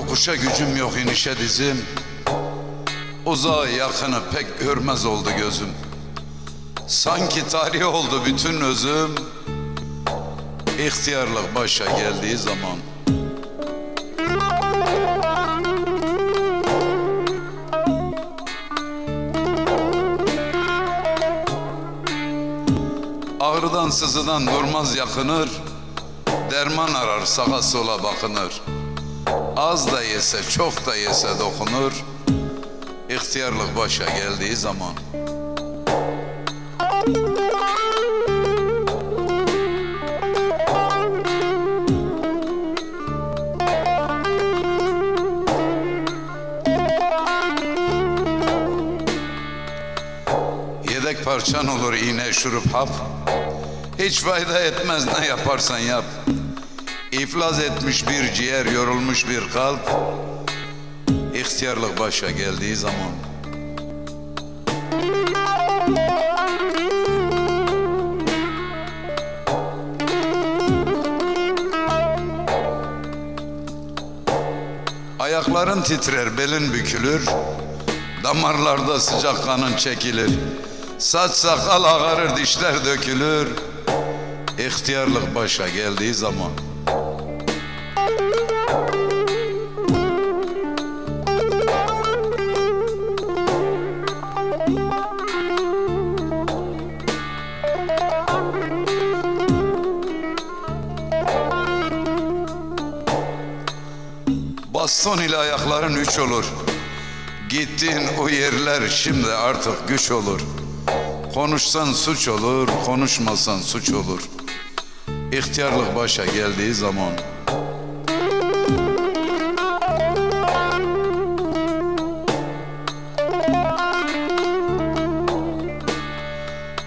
Yokuşa gücüm yok inişe dizim. Uzağı yakını pek görmez oldu gözüm. Sanki tarih oldu bütün özüm. İhtiyarlık başa geldiği zaman. Ağrıdan sızıdan durmaz yakınır. Derman arar sağa sola bakınır Az da yese çok da yese dokunur. İhtiyarlık başa geldiği zaman. Yedek parçan olur iğne şurup hap. Hiç fayda etmez ne yaparsan yap İflas etmiş bir ciğer yorulmuş bir kalp İhtiyarlık başa geldiği zaman Ayakların titrer, belin bükülür. Damarlarda sıcak kanın çekilir. Saç sakal ağarır, dişler dökülür. İhtiyarlık başa geldiği zaman Baston ile ayakların üç olur. Gittiğin o yerler şimdi artık güç olur. Konuşsan suç olur, konuşmasan suç olur. İhtiyarlık başa geldiği zaman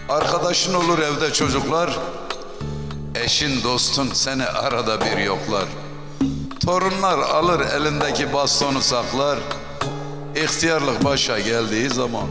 Arkadaşın olur evde çocuklar Eşin dostun seni arada bir yoklar Torunlar alır elindeki bastonu saklar. İhtiyarlık başa geldiği zaman